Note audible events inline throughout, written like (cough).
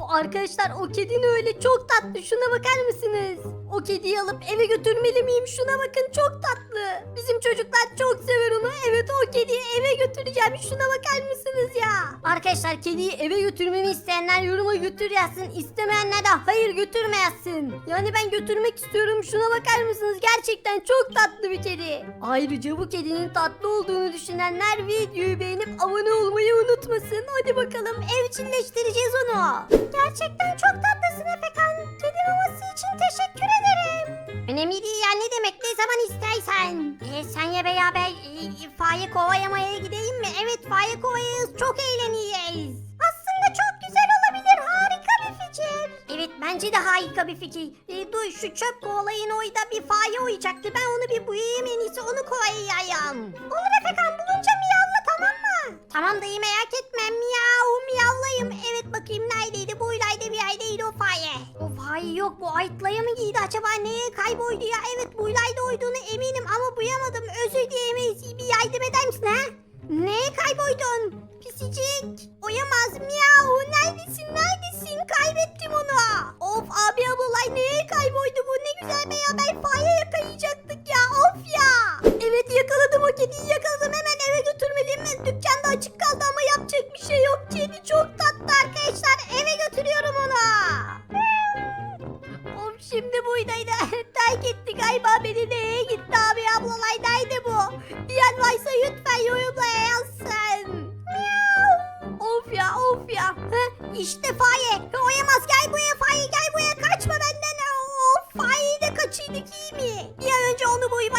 Arkadaşlar o kedin öyle çok tatlı şuna bakar mısınız? O kediyi alıp eve götürmeli miyim? Şuna bakın çok tatlı. Bizim çocuklar çok sever onu. Evet o kediyi eve götüreceğim. Şuna bakar mısınız ya? Arkadaşlar kediyi eve götürmemi isteyenler yoruma götür yazsın. İstemeyenler de hayır götürme yazsın. Yani ben götürmek istiyorum. Şuna bakar mısınız? Gerçekten çok tatlı bir kedi. Ayrıca bu kedinin tatlı olduğunu düşünenler videoyu beğenip abone olmayı unutmasın. Hadi bakalım evcilleştireceğiz onu. Gerçekten çok tatlısın Efekan. Kedi maması için teşekkür ederim. Önemli değil ya ne demek ne zaman istersen. E, senle beraber e, Faye Kovayama'ya gideyim mi? Evet Faye Kova'yız çok eğleneceğiz. Aslında çok güzel olabilir harika bir fikir. Evet bence de harika bir fikir. E, dur şu çöp kovalayın oyda bir Faye oyacaktı. Ben onu bir buyayım en iyisi onu kovayayım. Olur Efekan bulunca tamam dayı merak etme miyav miyavlayım. Evet bakayım neredeydi buradaydı bir yerdeydi o Faye. O Faye yok bu ayıtlaya mı giydi acaba neye kayboldu ya? Evet buradaydı olduğunu eminim ama buyamadım. Özür dilerim bir yardım eder misin ha? Neye kayboldun? Pisicik. Oyamaz miyav. Neredesin?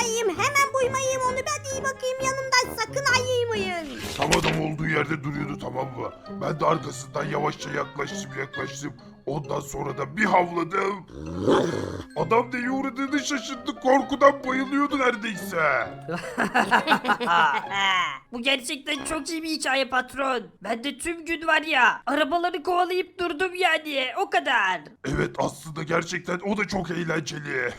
Onu buymayayım. Hemen buymayayım onu ben iyi bakayım yanımdan sakın ayırmayın. Tam adam olduğu yerde duruyordu tamam mı? Ben de arkasından yavaşça yaklaştım yaklaştım. Ondan sonra da bir havladım. Adam neye uğradığını şaşırdı. Korkudan bayılıyordu neredeyse. (laughs) Bu gerçekten çok iyi bir hikaye patron. Ben de tüm gün var ya arabaları kovalayıp durdum yani o kadar. Evet aslında gerçekten o da çok eğlenceli. (laughs)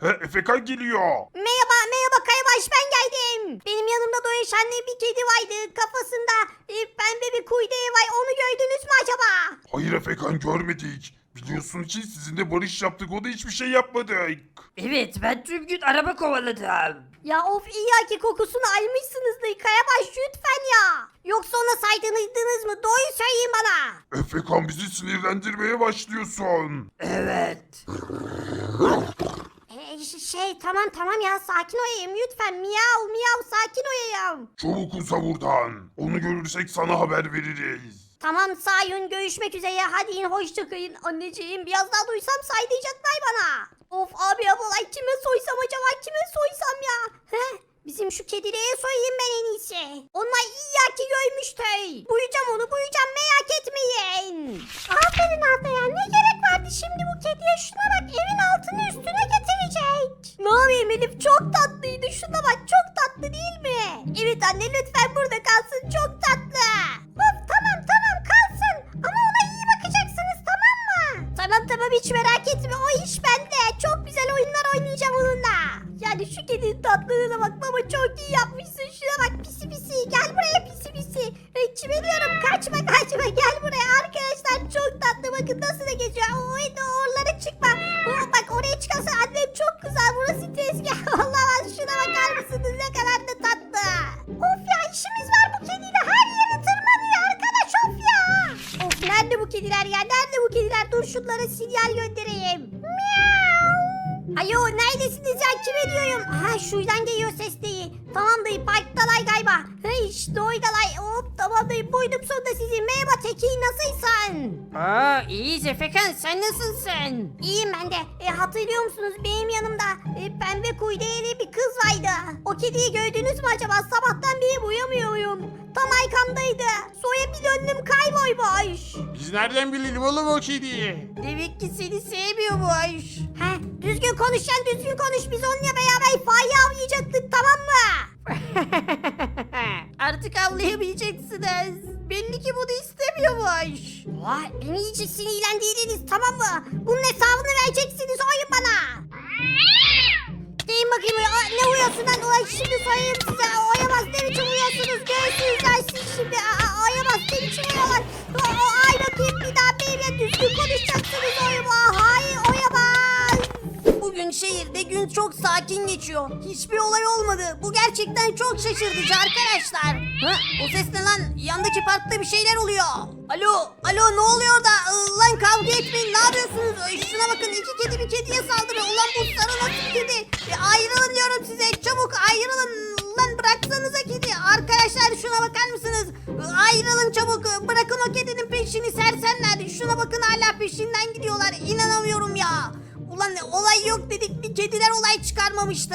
He, Efekan geliyor. Merhaba merhaba Kayabaş ben geldim. Benim yanımda dolaşan bir kedi vardı. Kafasında e, pembe bir kuyruğu var. Onu gördünüz mü acaba? Hayır Efekan görmedik. Biliyorsun ki sizinle barış yaptık o da hiçbir şey yapmadık. Evet ben tüm gün araba kovaladım. Ya of iyi ki kokusunu almışsınızdır Kayabaş lütfen ya. Yoksa ona saydınızdınız mı? Doğru söyleyin bana. Efekan bizi sinirlendirmeye başlıyorsun. Evet. (laughs) Şey tamam tamam ya sakin olayım lütfen. Miyav miyav sakin olayım. Çabuk uza buradan. Onu görürsek sana haber veririz. Tamam sayın görüşmek üzere. Hadi in hoşçakalın. Anneciğim biraz daha duysam saydıracaklar bana. Of abi ablalay kime soysam acaba kime soysam ya? Heh, bizim şu kedilere soyayım ben en iyisi. Onlar iyi ki görmüştür. Buyacağım onu buyacağım merak etmeyin. Aferin Arda'ya ne gerek vardı şimdi bu kediye şuna bak evin altını üstüne getirecek. Ne yapayım Elif çok tatlıydı şuna bak çok tatlı değil mi? Evet anne lütfen burada kalsın çok tatlı. Of tamam tamam kalsın ama ona iyi bakacaksınız tamam mı? Tamam tamam hiç merak etme o iş bende. Çok güzel oyunlar oynayacağım onunla. Yani şu kedinin tatlılığına bak baba çok iyi yapmışsın. Şuna bak pisi pisi gel buraya pisi pisi. E, kime diyorum kaçma kaçma gel buraya arkadaşlar çok tatlı bakın nasıl da geziyor. Oy oralara Efekan sen nasılsın? İyiyim ben de. E, hatırlıyor musunuz benim yanımda e, pembe kuyruğu bir kız vardı. O kediyi gördünüz mü acaba? Sabahtan beri uyamıyorum. Tam arkamdaydı. Sonra bir döndüm kaybolmuş. Biz nereden bilelim oğlum o kediyi? Demek ki seni sevmiyormuş. He, düzgün konuş lan düzgün konuş. Biz onunla beraber fare avlayacaktık tamam mı? (laughs) Artık anlayamayacaksınız. Belli ki bunu istemiyormuş. Vay beni iyice sinirlendirdiniz tamam mı? Bunun hesabını vereceksiniz oyun bana. Deyin bakayım Aa, ne uyuyorsun lan? Ulan şimdi sayayım size. Oyamaz ne biçim uyuyorsunuz? Göğsünüz dersin şimdi. Aa, oyamaz ne biçim uyuyorlar? O, ay bakayım bir daha benimle şehirde gün çok sakin geçiyor. Hiçbir olay olmadı. Bu gerçekten çok şaşırtıcı arkadaşlar. Ha, o ses ne lan? Yandaki parkta bir şeyler oluyor. Alo, alo ne oluyor da? Lan kavga etmeyin ne yapıyorsunuz? Şuna bakın iki kedi bir kediye saldırıyor. Ulan bu sarı nasıl bir kedi? E, ayrılın diyorum size çabuk ayrılın. Lan bıraksanıza kedi. Arkadaşlar şuna bakar mısınız? Ayrılın çabuk. Bırakın o kedinin peşini sersemler. Şuna bakın hala peşinden gidiyorlar. İnanamıyorum ya. Ulan olay yok dedik bir kediler olay çıkarmamıştı.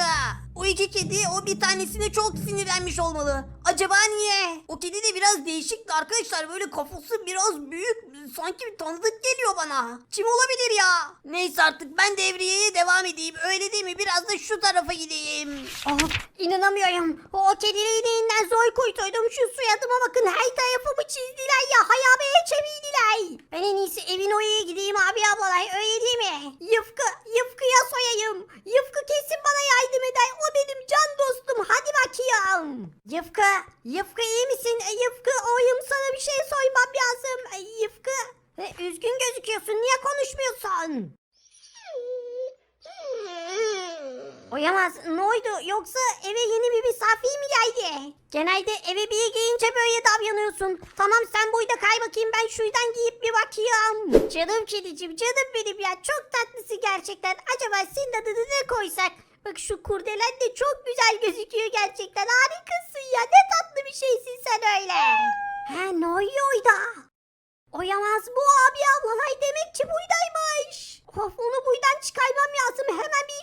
O iki kedi o bir tanesine çok sinirlenmiş olmalı. Acaba niye? O kedi de biraz değişikti arkadaşlar. Böyle kafası biraz büyük. Sanki bir tanıdık geliyor bana. Kim olabilir ya? Neyse artık ben devriyeye devam edeyim. Öyle değil mi? Biraz da şu tarafa gideyim. Oh, inanamıyorum. O kedinin ineğinden zor kuytuydum. Şu suyadıma bakın. Her tarafımı çizdiler ya. Hayabeye çevirdiler. Ben en iyisi evin oraya gideyim abi ablalar. Öyle değil mi? Yıfkı, Yıfkı'ya soyayım. Yıfkı kesin bana yardım eder. O benim can dostum. Hadi bakayım. Yıfkı, Yıfkı iyi misin? E, Yıfkı oyum sana bir şey soymam lazım. E, Yıfkı, e, üzgün gözüküyorsun. Niye konuşmuyorsun? Oyamaz. Ne oldu? Yoksa eve yeni bir misafir mi geldi? Genelde eve biri gelince böyle davranıyorsun. Tamam sen burada kay bakayım ben şuradan giyip bir bakayım. Canım kedicim canım benim ya. Çok tatlısın gerçekten. Acaba senin adını ne koysak? Bak şu kurdelen de çok güzel gözüküyor gerçekten. Harikasın ya. Ne tatlı bir şeysin sen öyle. He ne oluyor orada? Oyamaz bu abi ablalay demek ki buydaymış. Of onu buydan çıkarmam lazım. Hemen bir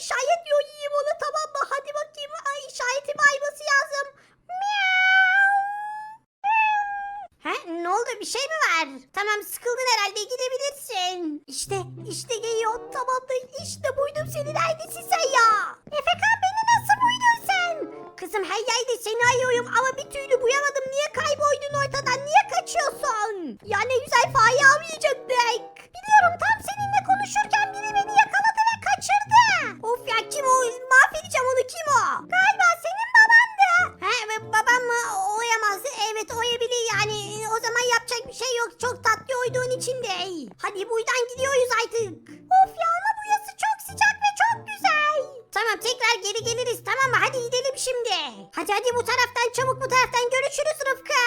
O zaman yapacak bir şey yok. Çok tatlı oyduğun için de. Hadi buradan gidiyoruz artık. Of ya ama burası çok sıcak ve çok güzel. Tamam tekrar geri geliriz tamam mı? Hadi gidelim şimdi. Hadi hadi bu taraftan çabuk bu taraftan görüşürüz Rıfkı.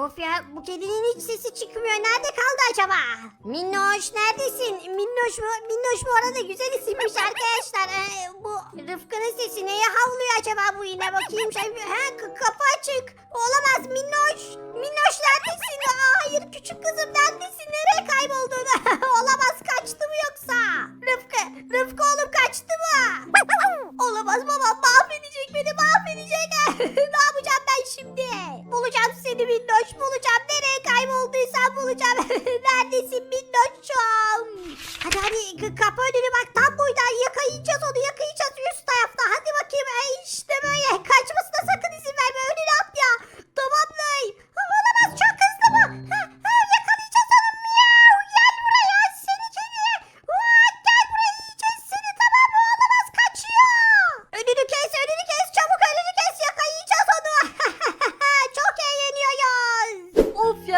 Of ya bu kedinin hiç sesi çıkmıyor. Nerede kaldı acaba? Minnoş neredesin? Minnoş mu? Minnoş bu arada güzel isimmiş arkadaşlar. Ee, bu Rıfkı'nın sesi neye havlıyor acaba bu yine? Bakayım. Ha, kapı açık. Olamaz Minnoş. Minnoş neredesin? Aa, hayır küçük kızım neredesin? Nereye kayboldun? (laughs) Olamaz kaçtı mı yoksa? Rıfkı, Rıfkı oğlum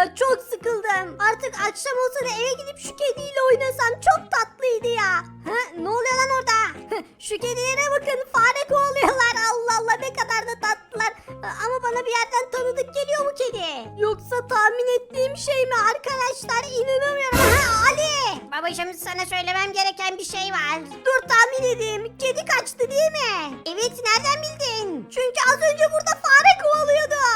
ya çok sıkıldım. Artık akşam olsa da eve gidip şu kediyle oynasam çok tatlıydı ya. Ha, ne oluyor lan orada? şu kedilere bakın fare kovalıyorlar. Allah Allah ne kadar da tatlılar. Ama bana bir yerden tanıdık geliyor bu kedi. Yoksa tahmin ettiğim şey mi arkadaşlar? İnanamıyorum. Ha, Ali. Babacığım sana söylemem gereken bir şey var. Dur tahmin edeyim. Kedi kaçtı değil mi? Evet nereden bildin? Çünkü az önce burada fare kovalıyordu.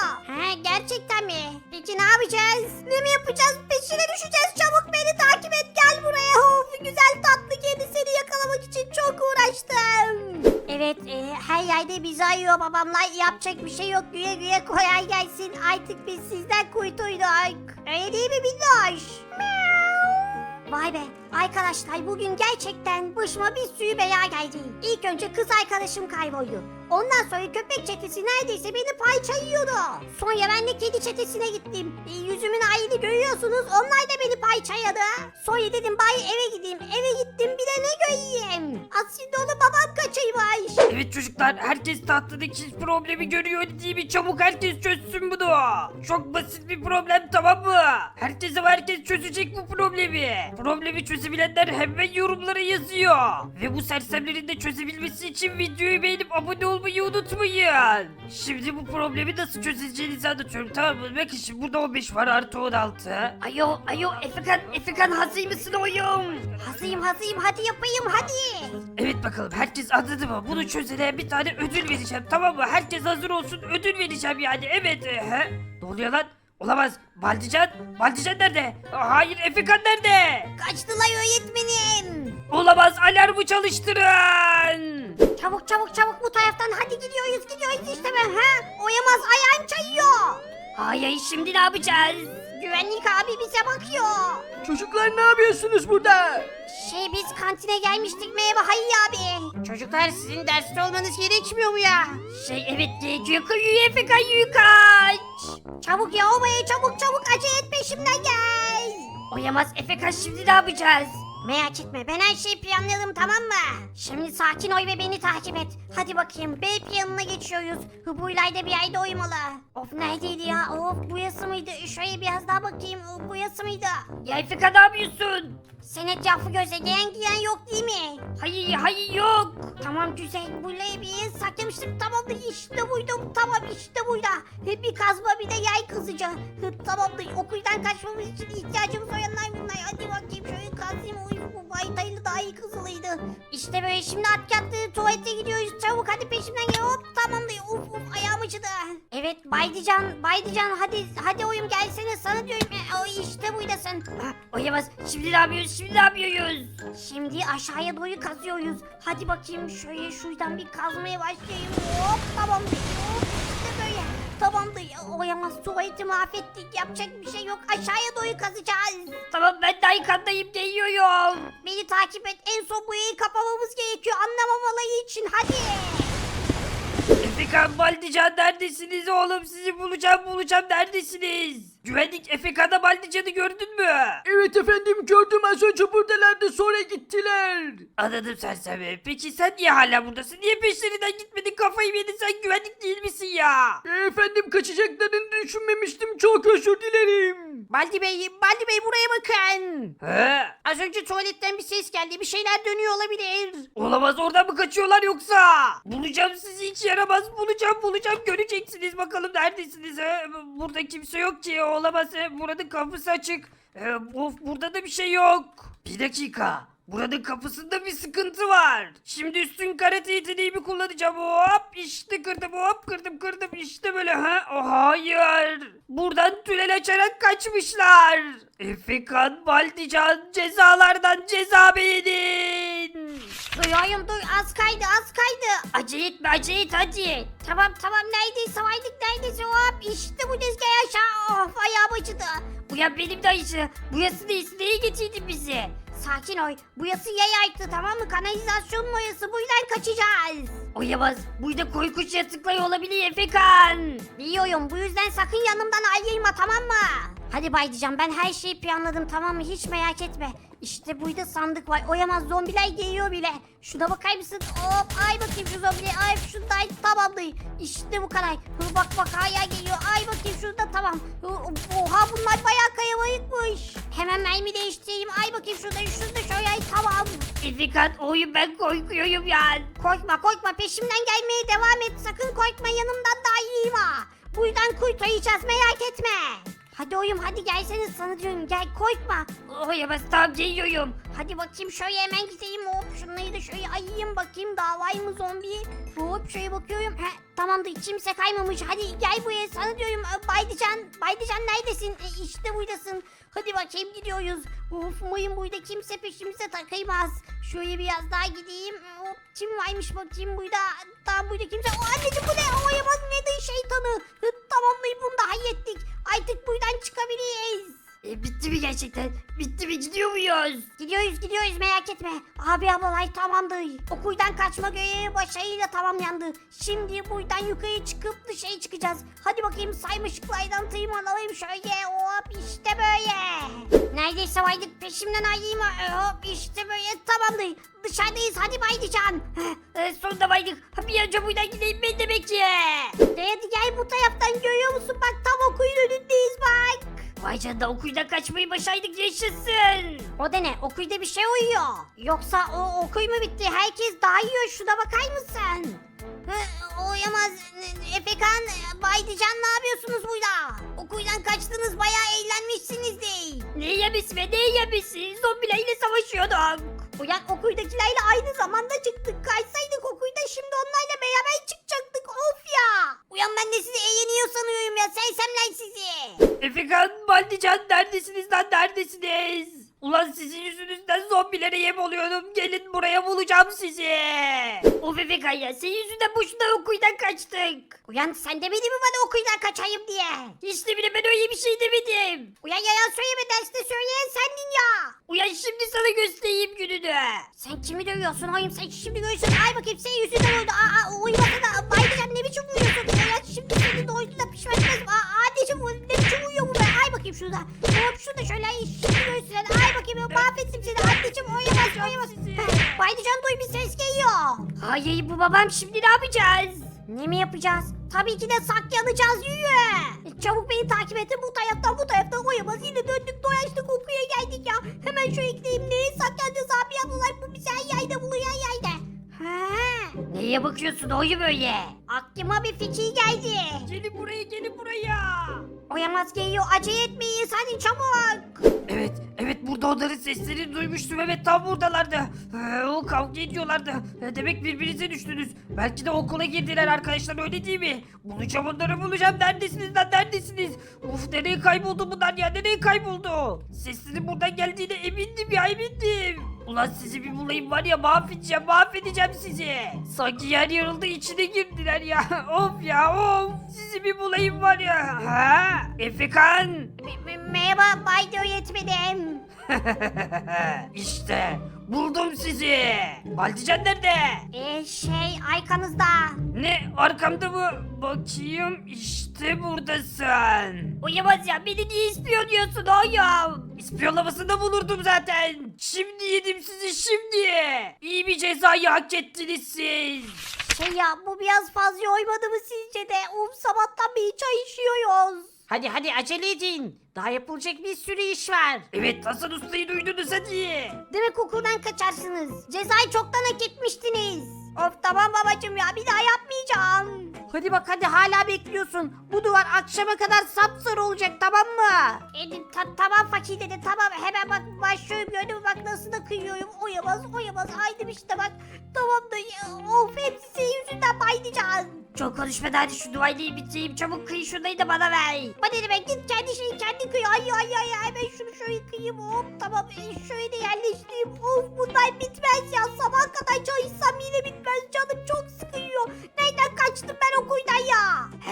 Ha gerçekten mi? Peki ne yapacağız? Ne mi yapacağız? Peşine düşeceğiz. Çabuk beni takip et gel buraya. Of güzel tatlı kedi seni yakalamak için çok uğraştım. Evet e, her yerde bizi arıyor babamlar. Yapacak bir şey yok. Güye güye koyar gelsin. Artık biz sizden kuytuyduk. Öyle değil mi Bindoş? Vay be arkadaşlar bugün gerçekten başıma bir sürü bela geldi. İlk önce kız arkadaşım kayboldu. Ondan sonra köpek çetesi neredeyse beni parçalıyordu. Sonra ben de kedi çetesine gittim. E, yüzümün halini görüyorsunuz onlar da beni parçaladı. Sonra dedim bari eve gideyim. Eve gittim bir de ne göreyim. Aslında onu babam kaçırmış. Evet çocuklar herkes tahtadaki problemi görüyor değil mi? Çabuk herkes çözsün bunu. Çok basit bir problem tamam mı? Herkes ama herkes çözecek bu problemi. Problemi çözebilenler hemen yorumlara yazıyor. Ve bu sersemlerin de çözebilmesi için videoyu beğenip abone olmayı unutmayın. Şimdi bu problemi nasıl çözeceğinizi anlatıyorum tamam mı? Bakın şimdi burada 15 var artı 16. Ayo ayo Efekan Efekan hazır mısın oyum? Hazırım hazırım hadi yapayım hadi. Evet bakalım herkes anladı mı? Bunu çözene bir tane ödül vereceğim tamam mı? Herkes hazır olsun ödül vereceğim yani evet. e, He? Ne oluyor lan? Olamaz. Baldican? Baldican nerede? Hayır Efekan nerede? Kaçtılar öğretmenim. Olamaz alarmı çalıştırın. Çabuk çabuk çabuk bu taraftan hadi gidiyoruz gidiyoruz işte ben ha. Oyamaz ayağım çayıyor. Hayır şimdi ne yapacağız? Güvenlik abi bize bakıyor. Çocuklar ne yapıyorsunuz burada? Şey biz kantine gelmiştik merhaba Hayy abi. Çocuklar sizin derste olmanız gerekmiyor mu ya? Şey evet gerekiyor. Yürü Efekan yürü kaç. Çabuk ya obaya çabuk çabuk acele et peşimden gel. Oyamaz Efekan şimdi ne yapacağız? Merak etme ben her şeyi planladım tamam mı? Şimdi sakin ol ve beni takip et. Hadi bakayım B planına geçiyoruz. Hıbuylayda bir yerde uyumalı. Of neredeydi ya? Of burası mıydı? Şöyle biraz daha bakayım. O, burası mıydı? Ya Efekan ne yapıyorsun? Sen etrafı gözle gelen giden yok değil mi? Hayır hayır yok. Tamam güzel. Buraya bir yere saklamıştım. Tamamdır işte buydum. Tamam işte buydu. Hep bir kazma bir de yay kızıcı. Tamamdır. Okuldan kaçmamız için ihtiyacımız olanlar bunlar. Hadi bakayım şöyle kazayım. Bu baytaylı daha iyi kızılıydı. İşte böyle şimdi at yattı. Tuvalete gidiyoruz. Çabuk hadi peşimden gel. Hop tamamdır. Uf uf ayağım acıdı. Evet Baydıcan. Baydıcan hadi hadi oyum gelsene sana diyorum. E, o işte buydasın. Oyamaz. Şimdi ne yapıyoruz? Şimdi ne yapıyoruz? Şimdi aşağıya doğru kazıyoruz. Hadi bakayım şöyle şuradan bir kazmaya başlayayım. Hop tamamdır. Tamamdır. Oyamaz tuvaleti mahvettik. Yapacak bir şey yok. Aşağıya doğru kazacağız. Tamam ben de arkandayım geliyorum. Beni takip et. En son burayı kapamamız gerekiyor. Anlamamaları için. Hadi. Efekan Baldican neredesiniz oğlum? Sizi bulacağım bulacağım neredesiniz? Güvenlik Efekan'da Baldican'ı gördün mü? Evet efendim gördüm az önce buradalardı sonra gittiler. Anladım sersemi. Peki sen niye hala buradasın? Niye peşlerinden gitmedin? Kafayı yedin sen güvenlik değil misin ya? E, efendim kaçacaklarını düşünmemiştim çok özür dilerim. Baldi Bey, Baldi Bey buraya bakın. He? Az önce tuvaletten bir ses geldi. Bir şeyler dönüyor olabilir. Olamaz oradan mı kaçıyorlar yoksa? Bulacağım sizi hiç yaramaz. Bulacağım bulacağım göreceksiniz bakalım neredesiniz he? Burada kimse yok ki olamaz he. Buranın kapısı açık. He, of burada da bir şey yok. Bir dakika. Buranın kapısında bir sıkıntı var. Şimdi üstün karate yeteneğimi kullanacağım. Hop işte kırdım hop kırdım kırdım işte böyle ha. Oh, hayır. Buradan tünel açarak kaçmışlar. Efekan Baldican cezalardan ceza beğenin. Duy. Az kaydı az kaydı. Acele etme acele et hadi. Tamam tamam neredeyse vardık neredeyse hop işte bu dizgah aşağı of ayağım acıdı. Bu ya benim de ayısı. Bu yası değilsin neye getirdin bizi? Sakin ol bu yası yaya ayıktı tamam mı kanalizasyonun oyası bu yüzden kaçacağız. Oyamaz. Burada korkunç yaratıklar olabilir Efekan. Biliyorum bu yüzden sakın yanımdan ayrılma tamam mı? Hadi Baydıcan ben her şeyi planladım tamam mı hiç merak etme. İşte burada sandık var oyamaz zombiler geliyor bile. Şuna bakar mısın? Hop ay bakayım şu zombiye ay şundan tamamdır. İşte bu kadar. Hı, bak bak hala geliyor ay bakayım şurada tamam. Hı, Oha bunlar bayağı kayabayıkmış. Hemen mermi değiştireyim ay bakayım şurada şurada şöyle ay tamam. Efekan oyun ben korkuyorum ya. Korkma korkma peşimden gelmeye devam et sakın korkma yanımdan da ayrılma. Bu yüzden kurtaracağız merak etme. Hadi oyum hadi gelsene sana diyorum gel korkma. Oyamaz tamam geliyorum. Hadi bakayım şöyle hemen gideyim hop şunları da şöyle ayayım bakayım daha mı zombi? Hop şöyle bakıyorum. He, tamamdır kimse kaymamış hadi gel buraya sana Ee, Baydıcan. Baydıcan neredesin? E, işte buradasın. Hadi bakayım gidiyoruz. Of umarım burada kimse peşimize takılmaz. Şöyle biraz daha gideyim. Hop kim varmış bakayım burada. Tam burada kimse. O anneciğim bu ne? O yaman nedir şeytanı? Hı, Tamamdır bunu da hallettik. Artık buradan çıkabiliriz. E, bitti mi gerçekten? Bitti mi gidiyor muyuz? Gidiyoruz gidiyoruz merak etme. Abi ablalay tamamdır. Okuydan kaçma görevi başarıyla tamamlandı. Şimdi buradan yukarı çıkıp dışarı çıkacağız. Hadi bakayım saymışlıklardan tırmanalım şöyle. Hop işte böyle. Neredeyse vardık peşimden ayayım. Hop işte böyle tamamdır. Dışarıdayız hadi Baydıcan. E, sonunda baydık. Ha, Bir önce buradan gideyim ben demek ki. Hadi gel bu taraftan görüyor musun? Bak Vay canına kaçmayı başardık yaşasın. O da ne? Okuyda bir şey uyuyor. Yoksa o okuy mu bitti? Herkes daha yiyor. Şuna bakar mısın? Hı, Uyamaz. Efekan, Baydıcan ne yapıyorsunuz burada? Okuydan kaçtınız bayağı eğlenmişsinizdir. Ne yemesi be ne yemesi? Zombilerle savaşıyorduk. Uyan okuydakilerle aynı zamanda çıktık. Kaçsaydık okuyda şimdi onlarla beraber çıkacaktık. Of ya. Uyan ben de sizi eğleniyor sanıyorum ya. Sersemler sizi. Efekan, Baldican neredesiniz lan neredesiniz? Ulan sizin yüzünüzden zombilere yem oluyorum. Gelin buraya bulacağım sizi. Of Efekan ya senin yüzünden boşuna okuydan kaçtık. Uyan sen demedin mi bana okuydan kaçayım diye? Hiç de bile ben öyle bir şey demedim. Uyan yalan söyleme derste söyleyen sendin ya. Uyan şimdi sana göstereyim gününü. Sen kimi dövüyorsun oyum sen şimdi görürsün. Ay bakayım senin yüzünden oldu. Aa, aa uyumasana. Bayılacağım ne biçim uyuyorsun? Ya şimdi senin de oyunu da pişman etmez. Aa anneciğim ne biçim uyuyor bu be? Ay bakayım şurada. Hop şurada şöyle ay, şimdi görürsün. Ay bakayım mahvettim seni. Anneciğim uyuyamaz. Heh, Bayılacağım duy bir ses geliyor. Hayır bu babam şimdi ne yapacağız? Ne mi yapacağız? Tabii ki de saklanacağız yürü. Çabuk beni takip edin bu taraftan bu taraftan oyamaz. Yine döndük dolaştık okuya geldik ya. Hemen şöyle gideyim neye saklanacağız abi ablalar bu bizi her yerde buluyor He. Neye bakıyorsun oyu böyle? Aklıma bir fikir geldi. Gelin buraya gelin buraya. Oyamaz geliyor acele etmeyin hadi çabuk. Evet, evet burada onların seslerini duymuştum. Evet tam buradalardı. Ee, o kavga ediyorlardı. Ee, demek birbirinize düştünüz. Belki de okula girdiler arkadaşlar öyle değil mi? Bulacağım onları bulacağım. Neredesiniz lan neredesiniz? Uf nereye kayboldu bunlar ya nereye kayboldu? Seslerin buradan geldiğine emindim ya emindim. Ulan sizi bir bulayım var ya mahvedeceğim mahvedeceğim sizi. Sanki yer yarıldı içine girdiler ya. (laughs) of ya of. Sizi bir bulayım var ya. Ha? Efekan. Merhaba Bay öğretmenim. (laughs) işte buldum sizi. Baldican nerede? Ee, şey arkanızda. Ne arkamda mı? Bakayım işte buradasın. Uyamaz ya beni niye ispiyonluyorsun oğlum? İspiyonlamasında bulurdum zaten. Şimdi yedim sizi şimdi. İyi bir cezayı hak ettiniz siz. Şey ya bu biraz fazla oymadı mı sizce de? Uf sabahtan beri çay içiyoruz. Hadi hadi acele edin. Daha yapılacak bir sürü iş var. Evet Hasan Usta'yı duydunuz hadi. Demek okuldan kaçarsınız. Cezayı çoktan hak etmiştiniz. Of tamam babacım ya bir daha yapmayacağım. Hadi bak hadi hala bekliyorsun. Bu duvar akşama kadar sapsarı olacak tamam mı? E, ta- tamam fakir dedi tamam hemen bak başlıyorum gördün mü bak nasıl da kıyıyorum. Oyamaz oyamaz aydım işte bak. Tamam da ya, of hepsi senin yüzünden bayılacağız. Çok konuşma hadi şu duaylayı bitireyim. Çabuk kıy şurayı da bana ver. Hadi demek git kendi şeyi kendi kıy. Ay ay ay ay. Ben şunu şöyle kıyayım. Hop tamam. E, şöyle yerleştireyim. Of bunlar bitmez ya. Sabah kadar çalışsam yine bitmez canım. Çok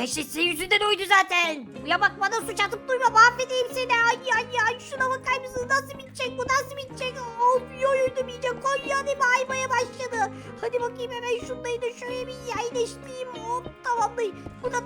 Her şey senin yüzünden oydu zaten. Ya bak bana suç atıp durma mahvedeyim seni. Ay ay ay şuna bakar mısın nasıl bitecek bu nasıl bitecek? Of yoruldum iyice Konya'nı baymaya başladı. Hadi bakayım hemen şundayı da şöyle bir yerleştireyim. Hop tamamlayayım. Bu da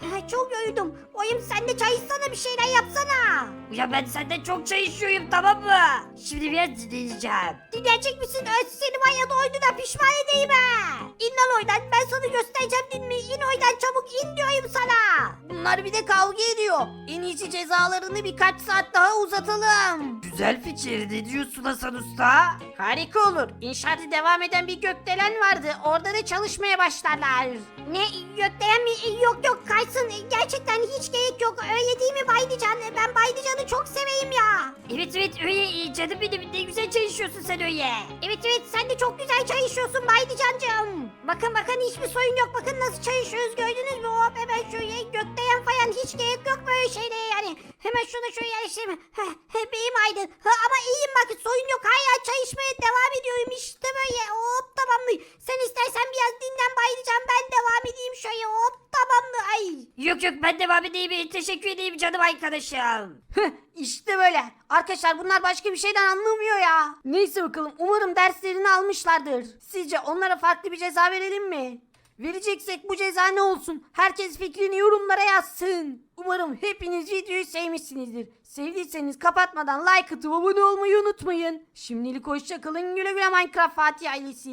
heh, çok yoruldum. Oyum sen de çalışsana bir şeyler yapsana. Ya ben senden çok çay içiyorum tamam mı? Şimdi biraz dinleyeceğim. Dinleyecek misin? Öz seni var ya da pişman edeyim ha. İn lan oydan göstereceğim dinmeyi. İn oydan çabuk in diyorum sana. Bunlar bir de kavga ediyor. En iyisi cezalarını birkaç saat daha uzatalım. Güzel fikir ne diyorsun Hasan Usta? Harika olur. İnşaatı devam eden bir gökdelen vardı. Orada da çalışmaya başlarlar. Ne gökdelen mi? E, Yok yok kaysın. E, Gerçekten hiç gerek yok. Öyle değil mi Baydıcan? E, Ben Baydıcan'ı çok seveyim ya. Evet evet öyle iyi canım benim ne güzel çay içiyorsun sen öyle. Evet evet sen de çok güzel çay içiyorsun Baydıcan'cığım. Bakın bakın hiçbir sorun yok. Bakın nasıl çay içiyoruz gördünüz mü? Hop hemen şöyle gökdelen falan hiç gerek yok böyle şeylere yani. Hemen şuna şöyle heh, Beyim aydın. Ha, ama iyiyim bak sorun yok. Hala çalışmaya devam ediyorum işte böyle. Hop tamam mı? Sen istersen biraz dinlen bayılacağım. Ben devam edeyim şöyle. Hop tamam mı? Ay. Yok yok ben devam edeyim. Teşekkür edeyim canım arkadaşım. işte böyle. Arkadaşlar bunlar başka bir şeyden anlamıyor ya. Neyse bakalım umarım derslerini almışlardır. Sizce onlara farklı bir ceza verelim mi? Vereceksek bu ceza ne olsun? Herkes fikrini yorumlara yazsın. Umarım hepiniz videoyu sevmişsinizdir. Sevdiyseniz kapatmadan like atıp abone olmayı unutmayın. Şimdilik hoşçakalın güle güle Minecraft Fatih ailesi.